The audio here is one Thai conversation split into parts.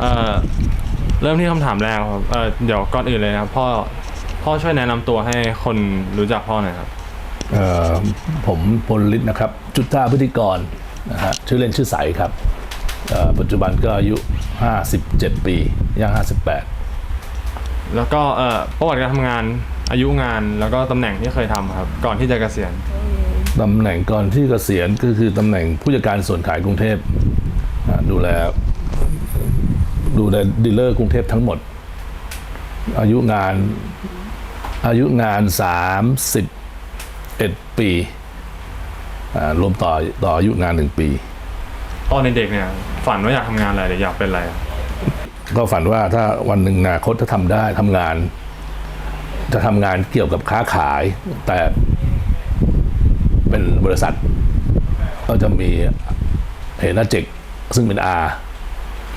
เอ่อเริ่มที่คำถามแรกครับเอ่อเดี๋ยวก่อนอื่นเลยนะครับพ่อพ่อช่วยแนะนำตัวให้คนรู้จักพ่อหน่อยครับ เอ่อผมพลฤทธิ์นะครับ จุดท่าพิธีกรนะฮะชื่อเล่นชื่อใสครับเอ่อปัจจุบันก็อายุ 57 ปีย่าง 58 แล้วก็เอ่อประวัติการทำงานอายุงานแล้วก็ตำแหน่งที่เคยทำครับ ก่อนที่จะเกษียณตำแหน่งก่อนที่เกษียณก็คือตำแหน่งผู้จัดการส่วนขายกรุงเทพอ่าดูแล ดูแลดีลเลอร์กรุงเทพทั้งหมด อายุงานอายุงาน 31 ปีอ่ารวมต่อต่ออายุงานหนึ่งปี ตอนเด็กๆเนี่ย ฝันว่าอยากทำงานอะไรหรืออยากเป็นอะไรครับก็ฝันว่าถ้าวันหนึ่งอนาคตถ้าทำได้ทำงาน จะทำงานเกี่ยวกับค้าขาย แต่เป็นบริษัท ก็จะมีเห็นนาเจกซึ่งเป็นอา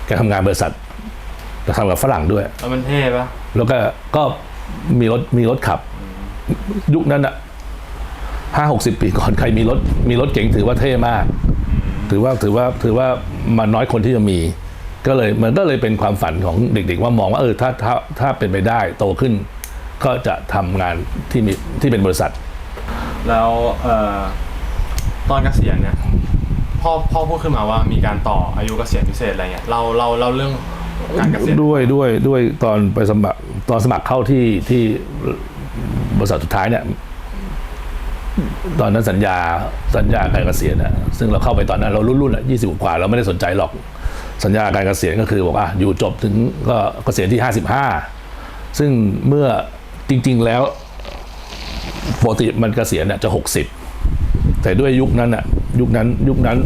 แกทำงานบริษัท จะทำกับฝรั่งด้วย แล้วมันเท่ปะแล้วก็ก็มีรถมีรถขับ ยุคนั้นอะห้าหกสิบปีก่อนใครมีรถมีรถเก๋งถือว่าเท่มาก ถือว่าถือว่าถือว่ามันน้อยคนที่จะมี ก็เลยมันก็เลยเป็นความฝันของเด็ก ๆ ว่ามองว่าเออถ้าถ้าถ้าเป็นไปได้โตขึ้น ก็จะทำงานที่มีที่เป็นบริษัท แล้วเอ่อตอนเกษียณเนี่ยพ่อพ่อพูดขึ้นมาว่ามีการต่ออายุเกษียณพิเศษอะไรเงี้ยเราเราเราเรื่อง การเกษียณด้วยด้วยด้วยตอนไปสมัครตอนสมัครเข้าที่ที่บริษัทสุดท้ายเนี่ยตอนนั้นสัญญาสัญญาการเกษียณอะซึ่งเราเข้าไปตอนนั้นเรารุ่นรุ่นอะยี่สิบกว่าเราไม่ได้สนใจหรอกสัญญาการเกษียณก็คือบอกว่าอยู่จบถึงก็เกษียณที่ห้าสิบห้าซึ่งเมื่อจริง ๆแล้วปกติมันเกษียณเนี่ยจะหกสิบแต่ด้วยยุคนั้นอะยุคนั้นยุคนั้น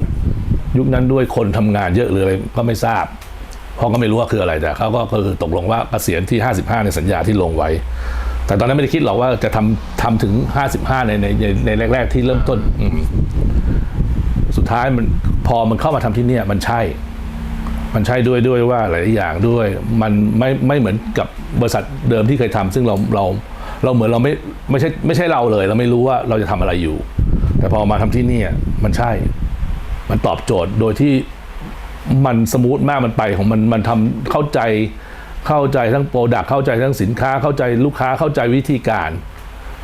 ยุคนั้นด้วยคนทำงานเยอะหรืออะไรก็ไม่ทราบ พ่อก็ไม่รู้ว่าคืออะไรแต่เขาก็คือตกลงว่าเกษียณที่ 55 ในสัญญาที่ลงไว้ แต่ตอนนั้นไม่ได้คิดหรอกว่าจะทำทำถึง 55ในในในในแรก ๆ ที่เริ่มต้นสุดท้ายมันพอมันเข้ามาทำที่เนี่ยมันใช่ มันใช่ด้วยด้วยว่าหลายอย่างด้วย มันไม่ไม่เหมือนกับบริษัทเดิมที่เคยทำซึ่งเราเราเราเหมือนเราไม่ไม่ใช่ไม่ใช่เราเลย เราไม่รู้ว่าเราจะทำอะไรอยู่ แต่พอมาทำที่นี่มันใช่ มันตอบโจทย์โดยที่ มันสมูทมากมันไปของมันมันทำเข้าใจเข้าใจทั้งโปรดักเข้าใจทั้งสินค้าเข้าใจลูกค้าเข้าใจวิธีการ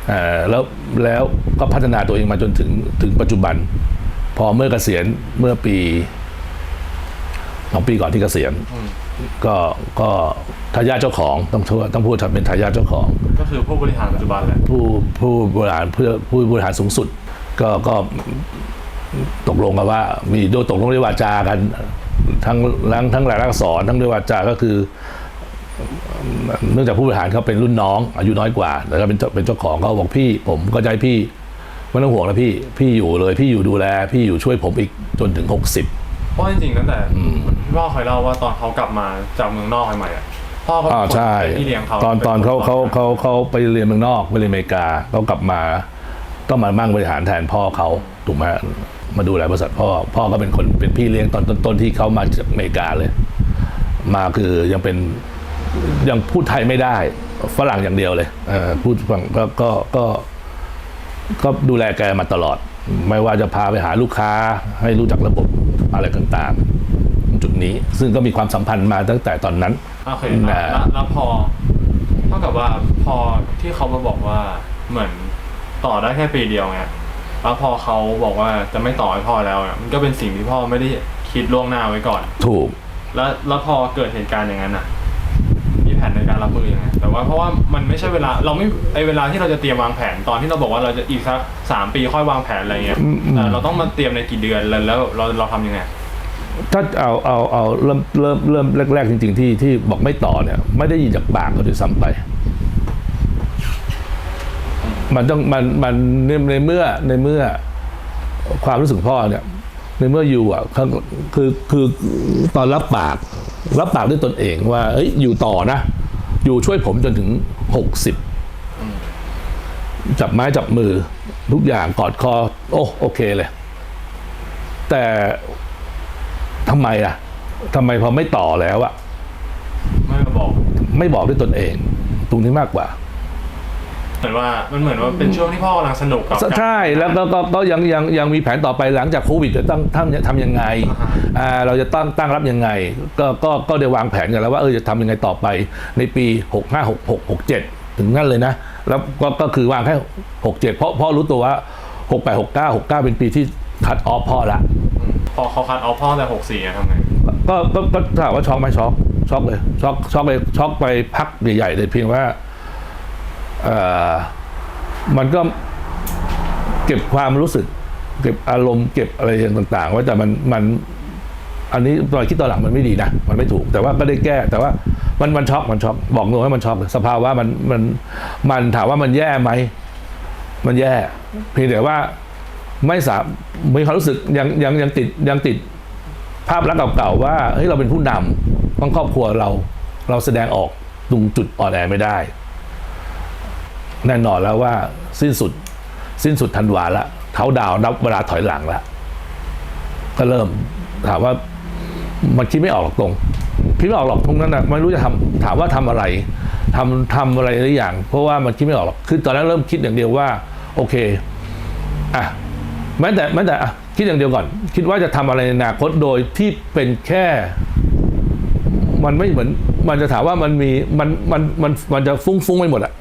เอ่อแล้วแล้วก็พัฒนาตัวเองมาจนถึงถึงปัจจุบัน พอเมื่อเกษียณเมื่อปีสองปีก่อนที่เกษียณก็ก็ทายาทเจ้าของต้องพูดต้องพูดเป็นทายาทเจ้าของ ก็คือผู้บริหารปัจจุบันแหละผู้ผู้บริหารเพื่อผู้บริหารสูงสุด ก็ก็ตกลงกันว่ามีโดยตกลงด้วยวาจากัน ทั้งทั้งทั้งหลายลักษรทั้งด้วยวาจาก็คือ เนื่องจากผู้บริหารเขาเป็นรุ่นน้อง อายุน้อยกว่าแต่ก็เป็นเจ้าเป็นเจ้าของเขาบอกพี่ ผมก็ใจพี่ไม่ต้องห่วงนะพี่ พี่อยู่เลย พี่อยู่ดูแล พี่อยู่ช่วยผมอีกจนถึง 60 เพราะจริงๆตั้งแต่พี่พ่อเคยเล่าว่าตอนเขากลับมาจากเมืองนอกใหม่ๆอะพ่อเขาอ่าเป็นคนใช่เป็นพี่เลี้ยงเขาตอนตอนป็เขาคเขาเขาเขาไปเรียนเมืองนอกไปเรียนอเมริกาเขากลับมา ต้องมามั่งบริหารแทนพ่อเขาถูกไหม มาดูแลบริษัทพ่อ พ่อก็เป็นคนเป็นพี่เลี้ยงตอนต้นๆที่เขามาจากอเมริกาเลย มาคือยังเป็นยังพูดไทยไม่ได้ ฝรั่งอย่างเดียวเลยเออพูดฝรั่งก็ก็ก็ก็ดูแลแกมาตลอด ไม่ว่าจะพาไปหาลูกค้าให้รู้จักระบบอะไรต่างๆ จุดนี้ซึ่งก็มีความสัมพันธ์มาตั้งแต่ตอนนั้นโอเคนะแล้วแล้วพอเท่ากับว่าพอที่เขามาบอกว่าเหมือนต่อได้แค่ปีเดียวไง แล้วพอเขาบอกว่าจะไม่ต่อให้พ่อแล้วเนี่ยมันก็เป็นสิ่งที่พ่อไม่ได้คิดล่วงหน้าไว้ก่อน ถูก แล้วแล้วพอเกิดเหตุการณ์อย่างนั้นอะ มีแผนในการรับมือยังไงแต่ว่าเพราะว่ามันไม่ใช่เวลาเราไม่ไอเวลาที่เราจะเตรียมวางแผนตอนที่เราบอกว่าเราจะอีกสักสามปีค่อยวางแผนอะไรเงี้ยเอ่อเราต้องมาเตรียมในกี่เดือนแล้วแล้วเราเราทำยังไงถ้าเอาเอาเอาเริ่มเริ่มเริ่มแรก ๆ จริง ๆ ที่ที่บอกไม่ต่อเนี่ย ไม่ได้ยินจากปากเขาด้วยซ้ำไป มันต้องมันมันในในเมื่อในเมื่อความรู้สึกพ่อเนี่ย ในเมื่ออยู่อะเขาคือคือตอนรับปาก รับปากด้วยตนเองว่า เอ้ยอยู่ต่อนะ อยู่ช่วยผมจนถึงหกสิบจับไม้จับมือ ทุกอย่างกอดคอ โอ้โอเคเลย แต่ทำไมอะทำไมพอไม่ต่อแล้วอะ ไม่มาบอก ไม่บอกด้วยตนเอง ตรงนี้มากกว่า เหมือนว่ามันเหมือนว่าเป็นช่วงที่พ่อกำลังสนุกกับการใช่แล้วก็ก็ก็ยังยังยังมีแผนต่อไปหลังจากโควิดจะต้องทำทำยังไงอ่าฮะอ่าเราจะตั้งตั้งรับยังไง ก็ก็ก็ได้วางแผนกันแล้วว่าเออจะทำยังไงต่อไปในปี 6 5 6 6 6 7 ถึงนั่นเลยนะ แล้วก็ก็คือวางแค่ 6 7 เพราะเพราะรู้ตัวว่า 6 8 6 9 6 9 เป็นปีที่คัดออฟพ่อละพอเขาคัดเอาพ่อแต่หกสี่ทำไงก็ก็ก็ถามว่าช็อกไหมช็อกช็อกเลยช็อกช็อกเลยช็อกไปพักใหญ่ๆเลยเพียงว่าเอ่อ มันก็เก็บความรู้สึก เก็บอารมณ์เก็บอะไรต่างๆไว้แต่มันมัน อันนี้ตอนคิดตอนหลังมันไม่ดีนะมันไม่ถูก แต่ว่าก็ได้แก้ แต่ว่ามันมันช็อกมันช็อกบอกตรงว่ามันช็อกสภาวะมันมันมันถามว่ามันแย่ไหมมันแย่ เพียงแต่ว่าไม่สามมีความรู้สึกยังยังยังติดยังติดภาพลักษณ์เก่าๆว่าเฮ้ยเราเป็นผู้นำของครอบครัวเรา เราแสดงออกตรงจุดอ่อนแอไม่ได้ แน่นอนแล้วว่าสิ้นสุด สิ้นสุดธันวาละเขาดาวน์นับเวลาถอยหลังละก็เริ่มถามว่ามันคิดไม่ออกหรอกตรงคิดไม่ออกหรอกตรงนั้นนะไม่รู้จะทำถามว่าทำอะไรทำทำอะไรหรืออย่าง เพราะว่ามันคิดไม่ออกหรอกคือตอนนั้นเริ่มคิดอย่างเดียวว่า โอเคอะแม้แต่แม้แต่อะคิดอย่างเดียวก่อน คิดว่าจะทำอะไรในอนาคตโดยที่เป็นแค่ มันไม่เหมือน มันจะถามว่ามันมีมันมันมันมันจะฟุ้งฟุ้งไปหมดอะ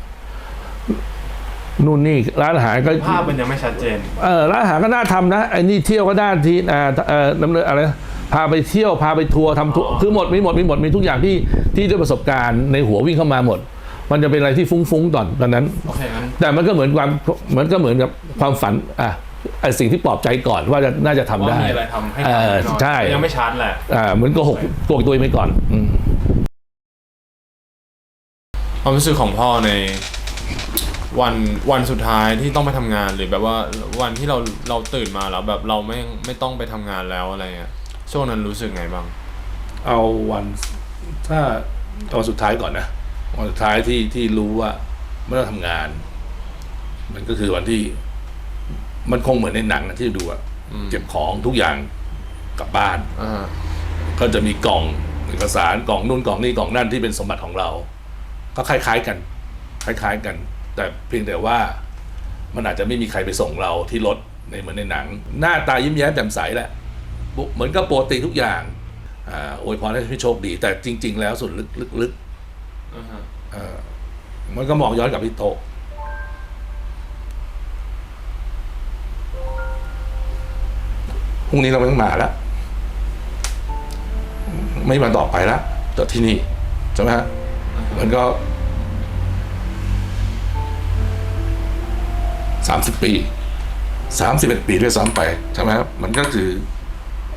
นู่นนี่ร้านอาหารก็ภาพมันยังไม่ชัดเจน เออร้านอาหารก็น่าทำนะไอ้นี่เที่ยวก็น่าทีอ่าเออดำเนินอะไรนะพาไปเที่ยวพาไปทัวร์ทำทัวร์อ๋อคือหมดมีหมดมีหมดมีทุกอย่างที่ที่ด้วยประสบการณ์ในหัววิ่งเข้ามาหมด มันจะเป็นอะไรที่ฟุ้งฟุ้งๆตอนตอนนั้น โอเคงั้นแต่มันก็เหมือนความเหมือนก็เหมือนกับความฝันอะไอสิ่งที่ปลอบใจก่อนว่าจะน่าจะทำว่าได้ มีอะไรทำให้เออทำแน่นอนใช่ ยังไม่ชัดแหละ อ่าเหมือนโกหกโกหกตัวเองไปก่อนอืม ความรู้สึกของพ่อใน วันวันสุดท้ายที่ต้องไปทำงานหรือแบบว่าวันที่เราเราตื่นมาแล้วแบบเราไม่ไม่ต้องไปทำงานแล้วอะไรเงี้ยช่วงนั้นรู้สึกไงบ้าง เอาวันถ้าตอนสุดท้ายก่อนนะวันสุดท้ายที่ที่รู้ว่าไม่ต้องทำงาน มันก็คือวันที่ มันคงเหมือนในหนังนะที่ดูอะอืม เก็บของทุกอย่างกลับบ้าน อ่าก็จะมีกล่องเอกสารกล่องนู่นกล่องนี่กล่องนั่นที่เป็นสมบัติของเรา ก็คล้าย ๆกัน คล้าย ๆกัน แต่เพียงแต่ว่ามันอาจจะไม่มีใครไปส่งเราที่รถในเหมือนในหนัง หน้าตายิ้มแย้มแจ่มใสแหละปุ๊เหมือนกับปกติทุกอย่างอ่าอวยพรให้พี่โชคดี แต่จริง ๆ แล้วส่วนลึกอ่าฮะๆเอ่อมันก็มองย้อนกลับพี่โตะพรุ่งนี้เราไม่ต้องมาแล้ว ไม่มาต่อไปแล้วจบที่นี่ใช่ไหมฮะมันก็ สามสิบปีสามสิบเอ็ดปีด้วยซ้ำไปใช่ไหมครับมันก็คือ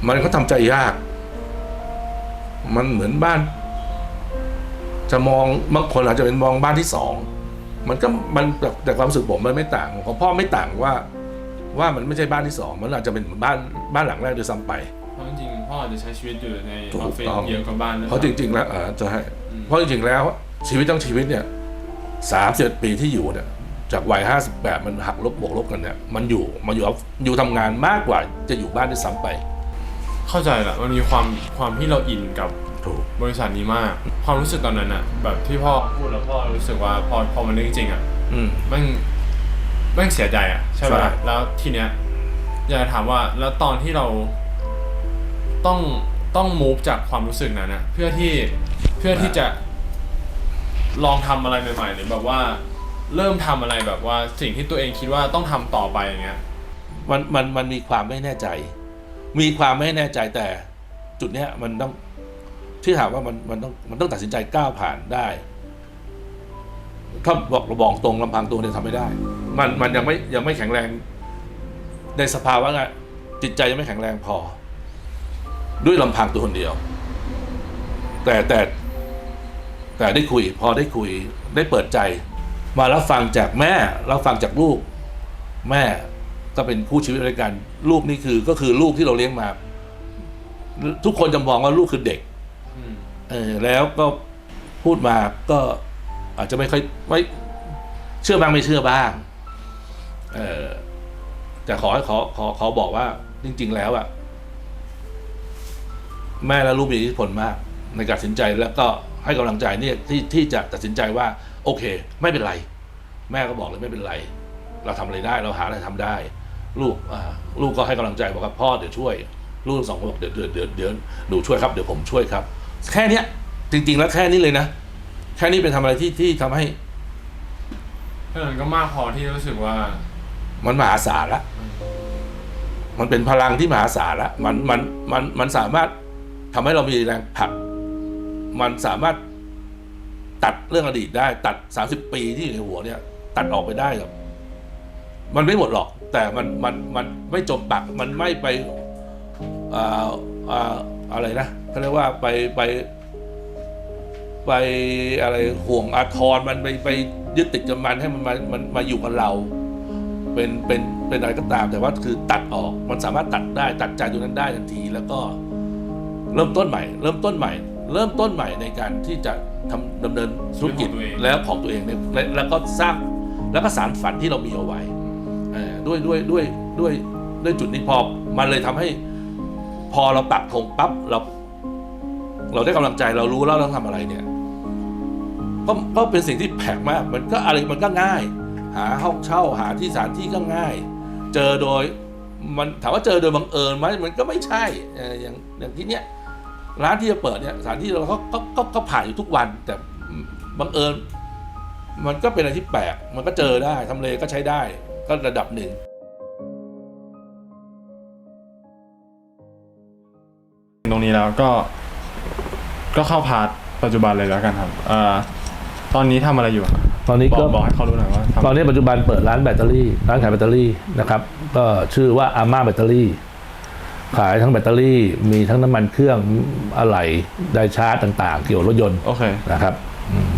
มันก็ทำใจยาก มันเหมือนบ้าน จะมองบางคนอาจจะเป็นมองบ้านที่สองมันก็มันแต่แต่ความรู้สึกผมมันไม่ต่างของพ่อไม่ต่างว่า ว่ามันไม่ใช่บ้านที่สองมันอาจจะเป็นบ้านบ้านหลังแรกด้วยซ้ำไปเพราะจริงๆพ่ออาจจะใช้ชีวิตอยู่ในถูอกอฟฟิศต้องเยอะกว่าบ้านด้วยเพราะจริง ๆ แล้วเออจะให้เพราะจริงๆแล้วชีวิตทั้งชีวิตเนี่ยสามสิบปีที่อยู่เนี่ย จากวัยห้าสิบแปดมันหักลบบวกลบกันเนี่ยมันอยู่มาอยู่ออฟอยู่ทำงานมากกว่าจะอยู่บ้านด้วยซ้ำไป เข้าใจแหละมันมีความความที่เราอินกับถูกบริษัทนี้มาก ความรู้สึกตอนนั้นอะแบบที่พ่อพูดแล้วพ่อรู้สึกว่าพอพอมันเรื่องจริงอะอืม แม่งแม่งเสียใจอะใช่ไหมใช่แล้วทีเนี้ยอยากจะถามว่าแล้วตอนที่เราต้องต้องมูฟจากความรู้สึกนั้นนะเพื่อที่เพื่อที่จะลองทำอะไรใหม่ๆหรือแบบว่า เริ่มทำอะไรแบบว่าสิ่งที่ตัวเองคิดว่าต้องทำต่อไปอย่างเงี้ยมันมันมันมีความไม่แน่ใจ มีความไม่แน่ใจแต่จุดเนี้ยมันต้องที่ถามว่ามันมันต้องมันต้องตัดสินใจก้าวผ่านได้ ถ้าบอกเราบอกตรงลำพังตัวเนี่ยทำไม่ได้ มันมันยังไม่ยังไม่แข็งแรง ในสภาวะไงจิตใจยังไม่แข็งแรงพอ ด้วยลำพังตัวคนเดียว แต่แต่แต่ได้คุย พอได้คุยได้เปิดใจ มารับฟังจากแม่รับฟังจากลูก แม่ก็เป็นคู่ชีวิตด้วยกัน ลูกนี่คือก็คือลูกที่เราเลี้ยงมา ทุกคนจะมองว่าลูกคือเด็กอืมเออแล้วก็พูดมาก็อาจจะไม่ค่อยไม่เชื่อบ้างไม่เชื่อบ้าง เออแต่ขอขอขอขอบอกว่า จริง ๆ แล้วอะแม่และลูกมีอิทธิพลมาก ในการตัดสินใจแล้วก็ให้กำลังใจเนี่ยที่ที่จะตัดสินใจว่า โอเค ไม่เป็นไร แม่ก็บอกเลยไม่เป็นไร เราทำอะไรได้เราหาอะไรทำได้ ลูกอ่าลูกก็ให้กำลังใจบอกว่าพ่อเดี๋ยวช่วย ลูกทั้งสองคนบอกเดี๋ยวเดี๋ยวเดี๋ยวเดี๋ยวหนูช่วยครับเดี๋ยวผมช่วยครับ แค่เนี้ย จริง ๆ แล้วแค่นี้เลยนะแค่นี้เป็นทำอะไรที่ที่ทำให้เออก็มากพอที่รู้สึกว่า มันมหาศาลละมันเป็นพลังที่มหาศาลละมันมันมันมันสามารถทำให้เรามีแรงผลัก มันสามารถ ตัดเรื่องอดีตได้ ตัดสามสิบปีที่อยู่ในหัวเนี่ย ตัดออกไปได้ครับ มันไม่หมดหรอก แต่มันมันมันไม่จมปัก มันไม่ไปอ่าอ่าอะไรนะเขาเรียกว่าไปไป ไปอะไรห่วงอาทรมันไปไปยึดติดกับมันให้มันมามันมาอยู่กับเรา เป็นเป็นเป็นอะไรก็ตาม แต่ว่าคือตัดออกมันสามารถตัดได้ ตัดใจตรงนั้นได้ทันที แล้วก็เริ่มต้นใหม่ เริ่มต้นใหม่ เริ่มต้นใหม่ในการที่จะทำดำเนินธุรกิจของตัวเองแล้วของตัวเองเนี่ยและแล้วก็สร้างแล้วก็สารฝันที่เรามีเอาไว้เอ่อด้วยด้วยด้วยด้วยด้วยจุดนี้พอมันเลยทำให้ พอเราปักธงปั๊บเรา เราได้กำลังใจเรารู้แล้วเราต้องทำอะไรเนี่ยก็ก็เป็นสิ่งที่แปลกมาก มันก็อะไรมันก็ง่าย หาห้องเช่าหาที่สถานที่ก็ง่าย เจอโดยมันถามว่าเจอโดยบังเอิญไหมมันก็ไม่ใช่เอ่ออย่างอย่างที่เนี้ย ร้านที่จะเปิดเนี่ยสถานที่เราก็ก็ก็ก็ผ่านอยู่ทุกวัน แต่บังเอิญมันก็เป็นอะไรที่แปลกมันก็เจอได้ทำเลก็ใช้ได้ก็ระดับหนึ่งตรงนี้แล้วก็ก็เข้าพาร์ทปัจจุบันเลยแล้วกันครับอ่าตอนนี้ทำอะไรอยู่ตอนนี้บอก็กบอกให้เขารู้หน่อยว่าทำตอนนี้ปัจจุบันเปิดร้านแบตเตอรี่ ร้านขายแบตเตอรี่นะครับ ก็ชื่อว่าอาม่าแบตเตอรี่ ขายทั้งแบตเตอรี่ มีทั้งน้ำมันเครื่องอะไหล่ไดชาร์จต่าง ๆ เกี่ยวกับรถยนต์โอเคนะครับ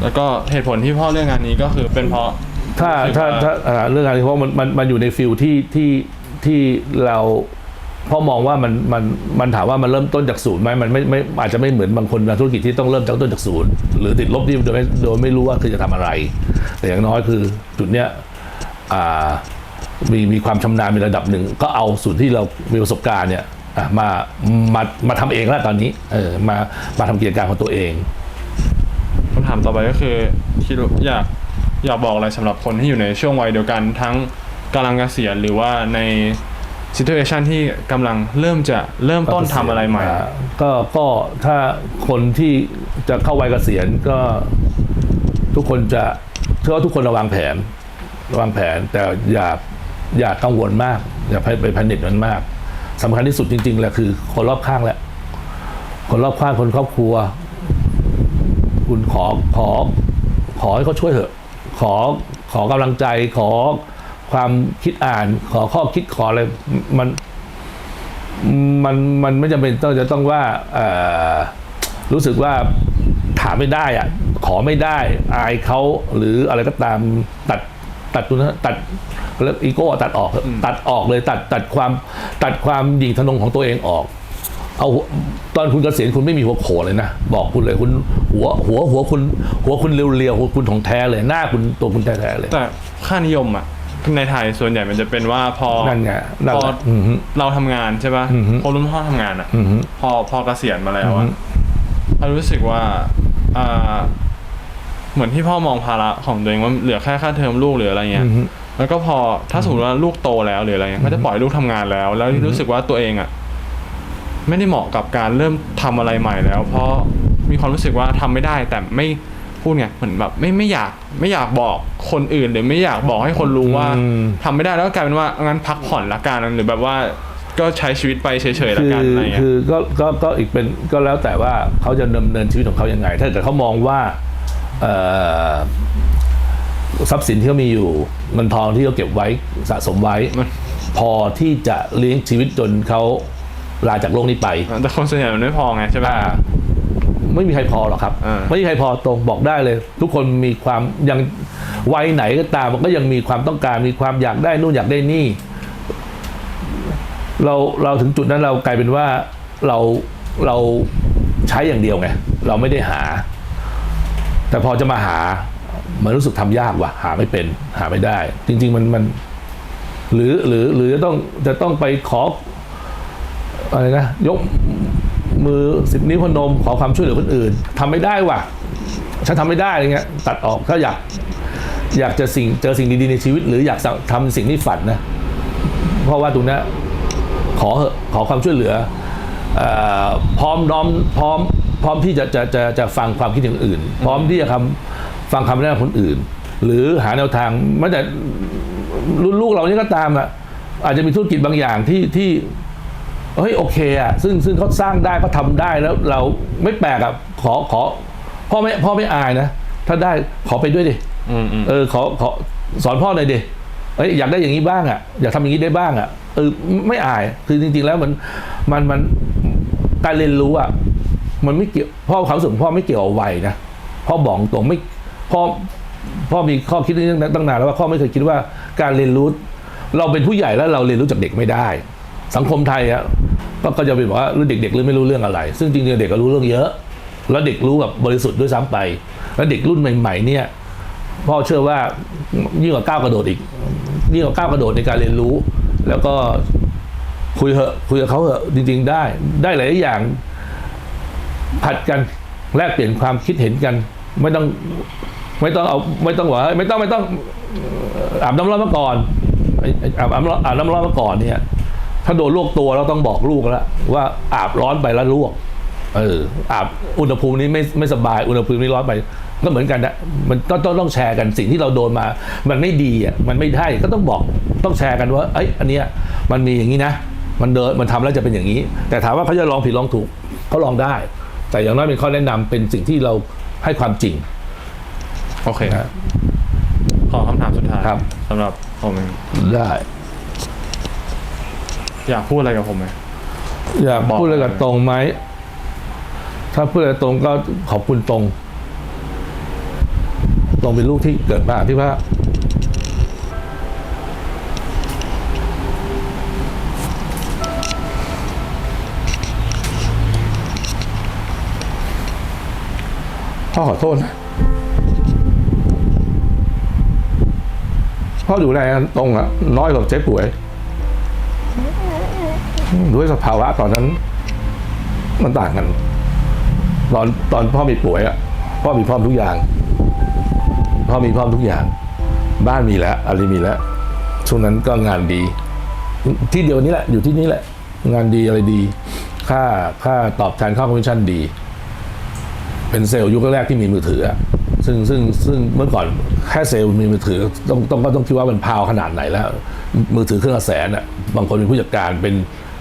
แล้วก็เหตุผลที่พ่อเลือกงานนี้ก็คือเป็นเพราะถ้ารู้สึกถ้าว่าถ้าเอ่อเรื่องอะไรเพราะมันมันมันอยู่ในฟิลที่ที่ที่เราพ่อมองว่ามันมันมันถามว่ามันเริ่มต้นจากศูนย์ไหมมันไม่ไม่อาจจะไม่เหมือนบางคนบางธุรกิจที่ต้องเริ่มจากต้นจากศูนย์หรือติดลบที่โดยไม่โดยไม่รู้ว่าคือจะทำอะไร แต่อย่างน้อยคือจุดเนี้ยอ่ามีมีความชำนาญมีระดับหนึ่ง ก็เอาส่วนที่เรามีประสบการณ์เนี่ยอะ มามามาทำเองแล้วตอนนี้ เออมามาทำกิจการของตัวเองคำถามต่อไปก็คือคิดว่าอยากอยากบอกอะไรสำหรับคนที่อยู่ในช่วงวัยเดียวกันทั้งกำลังเกษียณหรือว่าใน situation ที่กำลังเริ่มจะเริ่มต้นทำอะไรใหม่าก็ก็ถ้าคนที่จะเข้าวัยเกษียณก็ทุกคนจะเชื่อว่าทุกคนระวางแผนระวางแผนแต่อย่าอย่ากังวลมาก อย่าไปไปแพนิคมันมาก สำคัญที่สุดจริงๆแหละคือ คนรอบข้างแหละ คนรอบข้างคนครอบครัว คุณขอขอ ขอให้เขาช่วยเถอะ ขอขอกำลังใจขอความคิดอ่าน ขอข้อคิดขออะไรมันมันมันไม่จำเป็นต้องจะต้องว่าอ่อรู้สึกว่าถามไม่ได้อะขอไม่ได้ อายเขาหรืออะไรก็ตามตัดตัดตัวนั้นตัด เรียกอีโก้ตัดออกเถอะตัดออกเลยตัดตัดความตัดความหยิ่งทะนงของตัวเองออก เอาตอนคุณเกษียณคุณไม่มีหัวโขนเลยนะ บอกคุณเลยคุณหัวหัวหัวคุณ หัวคุณเรียวๆหัวคุณของแท้เลยหน้าคุณตัวคุณแท้ๆเลย แต่ค่านิยมอะในไทยส่วนใหญ่มันจะเป็นว่าพอนั่นไงนั่นพอแหละอือฮึเราทำงานใช่ป่ะอือฮึพอรุ่นพ่อทำงานอะอือฮึพอพอเกษียณมาแล้วอือฮึอะเรารู้สึกว่าอ่าเหมือนที่พ่อมองภาระของตัวเองว่าเหลือแค่ค่าเทอมลูกหรืออะไรเงี้ยอือฮึ แล้วก็พอถ้าสมมติว่าลูกโตแล้วหรืออะไรเงี้ยก็จะปล่อยลูกทำงานแล้ว แล้วรู้สึกว่าตัวเองอะไม่ได้เหมาะกับการเริ่มทำอะไรใหม่แล้ว เพราะมีความรู้สึกว่าทำไม่ได้ แต่ไม่พูดไงเหมือนแบบไม่ไม่อยากไม่อยากบอกคนอื่น หรือไม่อยากบอกให้คนรู้ว่าอืมทำไม่ได้แล้วก็กลายเป็นว่างั้นพักผ่อนละกันหรือแบบว่าก็ใช้ชีวิตไปเฉยๆละคือกันอะไรเงี้ยคือก็ก็ก็อีกเป็นก็แล้วแต่ว่าเขาจะดำเนินชีวิตของเขายังไง ถ้าเกิดเขามองว่าเอ่อ ทรัพย์สินที่เขามีอยู่เงินทองที่เขาเก็บไว้สะสมไว้มันพอที่จะเลี้ยงชีวิตจนเขาลาจากโลกนี้ไป แต่คนส่วนใหญ่มันไม่พอไงใช่ไหมอ่าไม่มีใครพอหรอกครับอ่าไม่มีใครพอตรงบอกได้เลย ทุกคนมีความยังวัยไหนก็ตามมันก็ยังมีความต้องการมีความอยากได้นู่นอยากได้นี่ เราเราถึงจุดนั้นเรากลายเป็นว่าเราเราใช้อย่างเดียวไง เราไม่ได้หา แต่พอจะมาหา มันรู้สึกทำยากว่ะหาไม่เป็นหาไม่ได้ จริง ๆ มันมัน หรือหรือหรือจะต้องจะต้องไปขออะไรนะยกมือสิบนิ้วพนมขอความช่วยเหลือคนอื่นทำไม่ได้ว่ะฉันทำไม่ได้อะไรเงี้ยตัดออกถ้าอยากอยากจะสิ่งเจอสิ่งดีๆในชีวิต หรืออยากทำสิ่งที่ฝันนะ เพราะว่าตรงนี้ขอขอความช่วยเหลืออพร้อมน้อมพร้อมพร้อมที่จะจะจะจะฟังความคิดอย่างอื่น พร้อมที่จะคำ ฟังคำแนะนำคนอื่น หรือหาแนวทางแม้แต่รุ่นลูกเรานี่ก็ตามอะอาจจะมีธุรกิจบางอย่างที่ที่เฮ้ยโอเคอะซึ่งซึ่งเขาสร้างได้เขาทำได้แล้วเราไม่แปลกอะขอขอพ่อไม่พ่อไม่อายนะ ถ้าได้ขอไปด้วยดิอืมอืมเออขอขอสอนพ่อหน่อยดิเอ้ยอยากได้อย่างนี้บ้างอะอยากทำอย่างนี้ได้บ้างอะเออไม่อายคือจริง ๆ แล้วมันมันมันการเรียนรู้อะมันไม่เกี่ยวพ่อความรู้สึกของพ่อไม่เกี่ยวกับวัยนะพ่อบอกตรงไม่ พ่อพ่อมีข้อคิดนี้ตั้งนานแล้วว่าพ่อไม่เคยคิดว่าการเรียนรู้ เราเป็นผู้ใหญ่แล้วเราเรียนรู้จากเด็กไม่ได้ สังคมไทยอะก็จะไปบอกว่าเด็กๆเรื่องไม่รู้เรื่องอะไร ซึ่งจริงๆเด็กก็รู้เรื่องเยอะ แล้วเด็กรู้แบบบริสุทธิ์ด้วยซ้ำไป แล้วเด็กรุ่นใหม่ ๆ เนี่ยพ่อเชื่อว่ายิ่งกว่าก้าวกระโดดอีกยิ่งกว่าก้าวกระโดดในการเรียนรู้ แล้วก็คุยเหอะคุยกับเขาเหอะจริง ๆ ได้ ได้หลายอย่างผัดกันแลกเปลี่ยนความคิดเห็นกัน ไม่ต้อง ไม่ต้องเอาไม่ต้องว่าไม่ต้องไม่ต้องอาบน้ำร้อนมาก่อนอาบอาบน้ำร้อนอาบน้ำร้อนมาก่อนเนี่ยถ้าโดนลวกตัวเราต้องบอกลูกแล้วว่าอาบร้อนไปแล้วลวก เอออาบอุณหภูมินี้ไม่ไม่สบายอุณหภูมินี้ร้อนไป ก็เหมือนกันนะมันต้องต้องต้องแชร์กันสิ่งที่เราโดนมา มันไม่ดีอะมันไม่ได้ก็ต้องบอกต้องแชร์กันว่า เอ้ยอันเนี้ยมันมีอย่างนี้นะ มันเดินมันทำแล้วจะเป็นอย่างนี้ แต่ถามว่าเขาจะลองผิดลองถูกเขาลองได้ แต่อย่างน้อยเป็นข้อแนะนำเป็นสิ่งที่เราให้ความจริง โอเค นะ ขอคำถามสุดท้ายครับ สำหรับผมเองได้ อยากพูดอะไรกับผมไหม อยากบอก พูดอะไรกับตรงไหม ถ้าพูดอะไรตรงก็ขอบคุณตรง ตรงเป็นลูกที่เกิดมาที่ว่าพ่อขอโทษนะ พ่อดูแลตรงอะน้อยกว่าเจ๊ป่วย ด้วยสภาวะตอนนั้น มันต่างกัน ตอนตอนพ่อมีป่วยอะพ่อมีพร้อมทุกอย่าง พ่อมีพร้อมทุกอย่าง บ้านมีแล้วอะไรมีแล้วช่วงนั้นก็งานดี ที่เดียวนี้แหละอยู่ที่นี่แหละ งานดีอะไรดี ค่าค่าตอบแทนค่าคอมมิชชั่นดี เป็นเซลล์ยุคแรกที่มีมือถือ ซึ่งซึ่งซึ่งเมื่อก่อนแค่เซลล์มีมือถือต้องต้องก็ต้องคิดว่ามันพาวขนาดไหนแล้ว มือถือเครื่องละแสนอะบางคนเป็นผู้จัดการเป็น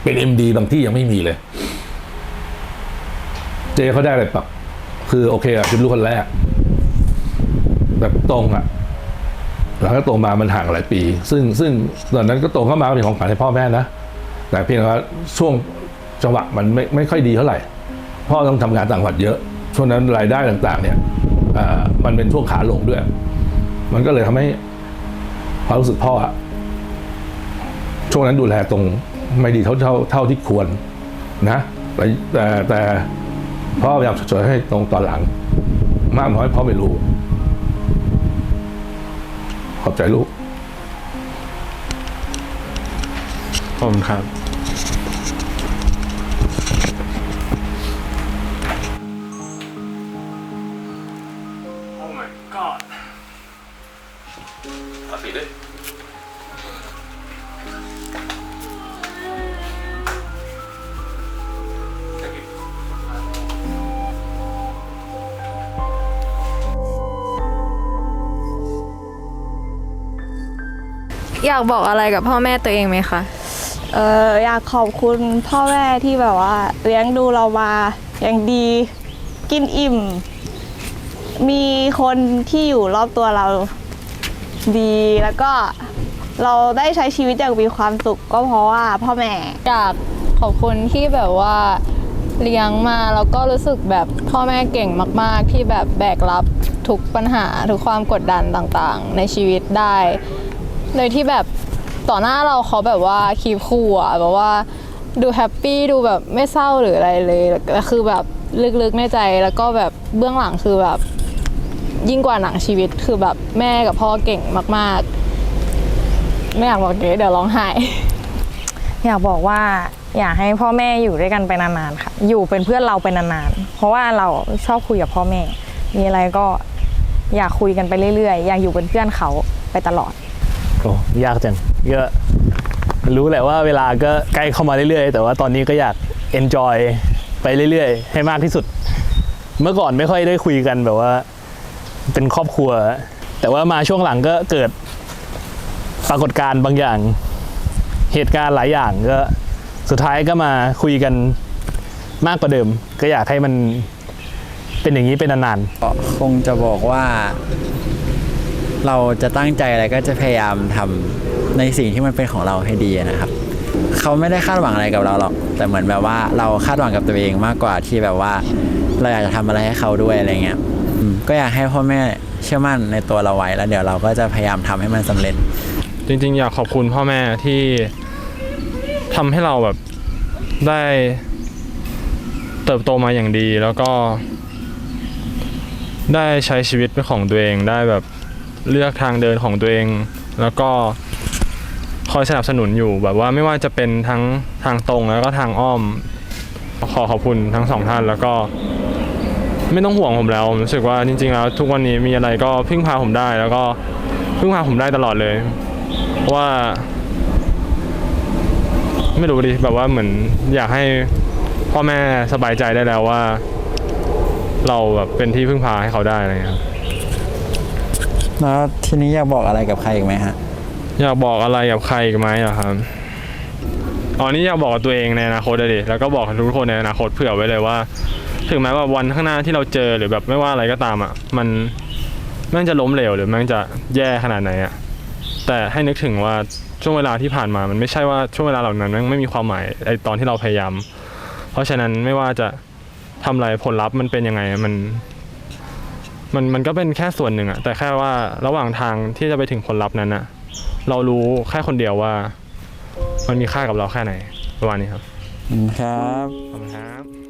เป็นเอ็มดีบางที่ยังไม่มีเลย เจเขาได้อะไรปรับคือโอเคอะเป็นลูกคนแรก แบบตรงอะหลังจากโตมามันห่างหลายปี ซึ่งซึ่งตอนนั้นก็โตเข้ามาเป็นของขวัญให้พ่อแม่นะแต่เพียงว่าช่วงจังหวะมันไม่ไม่ค่อยดีเท่าไหร่พ่อต้องทำงานต่างจังหวัดเยอะช่วงนั้นรายได้ต่าง ๆ เนี่ย มันเป็นช่วงขาลงด้วย มันก็เลยทำให้ความรู้สึกพ่ออะช่วงนั้นดูแลตรงไม่ดีเท่าเท่าเท่าที่ควรนะแต่แต่แต่พ่อพยายามชดเชยให้ตรงตอนหลัง มากน้อยพ่อไม่รู้ ขอบใจลูกขอบคุณครับ อยากบอกอะไรกับพ่อแม่ตัวเองไหมคะเอออยากขอบคุณพ่อแม่ที่แบบว่า เลี้ยงดูเรามาอย่างดี กินอิ่ม มีคนที่อยู่รอบตัวเราดีแล้วก็เราได้ใช้ชีวิตอย่างมีความสุขก็เพราะว่าพ่อแม่อยากขอบคุณที่แบบว่าเลี้ยงมาแล้วก็รู้สึกแบบพ่อแม่เก่งมาก ๆ ที่แบบแบกรับทุกปัญหาทุกความกดดันต่างๆ ในชีวิตได้ โดยที่แบบต่อหน้าเราเขาแบบว่าคีบคู่อะแบบว่าดูแฮปปี้ดูแบบไม่เศร้าหรืออะไรเลยแต่คือแบบลึกๆในใจแล้วก็แบบเบื้องหลังคือแบบ ยิ่งกว่าหนังชีวิตคือแบบแม่กับพ่อเก่งมาก ๆ ไม่อยากบอกเดี๋ยเดี๋ยวร้องไห้อยากบอกว่าอยากให้พ่อแม่อยู่ด้วยกันไปนานๆค่ะ อยู่เป็นเพื่อนเราไปนานๆ เพราะว่าเราชอบคุยกับพ่อแม่ มีอะไรก็อยากคุยกันไปเรื่อยๆ อยากอยู่เป็นเพื่อนเขาไปตลอด โอ้ยากจังก็รู้แหละว่าเวลาก็ใกล้เข้ามาเรื่อยๆ แต่ว่าตอนนี้ก็อยาก enjoy ไปเรื่อยๆ ให้มากที่สุด เมื่อก่อนไม่ค่อยได้คุยกันแบบว่า เป็นครอบครัว แต่ว่ามาช่วงหลังก็เกิดปรากฏการณ์บางอย่าง เหตุการณ์หลายอย่างก็สุดท้ายก็มาคุยกันมากกว่าเดิม ก็อยากให้มันเป็นอย่างนี้เป็นนานๆ ก็คงจะบอกว่า เราจะตั้งใจอะไรก็จะพยายามทำในสิ่งที่มันเป็นของเราให้ดีนะครับ เขาไม่ได้คาดหวังอะไรกับเราหรอก แต่เหมือนแบบว่าเราคาดหวังกับตัวเองมากกว่าที่แบบว่า เราอยากจะทำอะไรให้เขาด้วยอะไรเงี้ยก็อยากให้พ่อแม่เชื่อมั่นในตัวเราไว้แล้ว เดี๋ยวเราก็จะพยายามทำให้มันสำเร็จ จริง ๆ อยากขอบคุณพ่อแม่ที่ทำให้เราแบบได้เติบโตมาอย่างดีแล้วก็ได้ใช้ชีวิตเป็นของตัวเองได้แบบ เลือกทางเดินของตัวเอง แล้วก็คอยสนับสนุนอยู่แบบว่าไม่ว่าจะเป็นทั้งทางตรงแล้วก็ทางอ้อม ขอขอบคุณทั้งสองท่านแล้วก็ ไม่ต้องห่วงผมแล้วผมรู้สึกว่าจริง ๆ แล้วทุกวันนี้มีอะไรก็พึ่งพาผมได้ แล้วก็พึ่งพาผมได้ตลอดเลยเพราะว่า ไม่รู้ดิแบบว่าเหมือนอยากให้พ่อแม่สบายใจได้แล้วว่า เราแบบเป็นที่พึ่งพาให้เขาได้อะไรเงี้ยครับ แล้วทีนี้อยากบอกอะไรกับใครอีกไหมฮะ อยากบอกอะไรกับใครอีกไหมเหรอครับอ๋อนี่อยากบอกกับตัวเองในอนาคตเลยดิแล้วก็บอกกับทุกคนในอนาคตเผื่อไว้เลยว่า ถึงแม้ว่าวันข้างหน้าที่เราเจอหรือแบบไม่ว่าอะไรก็ตามอะ มันแม่งจะล้มเหลวหรือแม่งจะแย่ขนาดไหนอะ แต่ให้นึกถึงว่าช่วงเวลาที่ผ่านมา มันไม่ใช่ว่าช่วงเวลาเหล่านั้นแม่งไม่มีความหมายไอตอนที่เราพยายาม เพราะฉะนั้นไม่ว่าจะทำอะไรผลลัพธ์มันเป็นยังไง มัน มันมันก็เป็นแค่ส่วนหนึ่งอะแต่แค่ว่าระหว่างทางที่จะไปถึงผลลัพธ์นั้นอะเรารู้แค่คนเดียวว่า มันมีค่ากับเราแค่ไหนประมาณนี้ครับ ครับ ขอบคุณครับ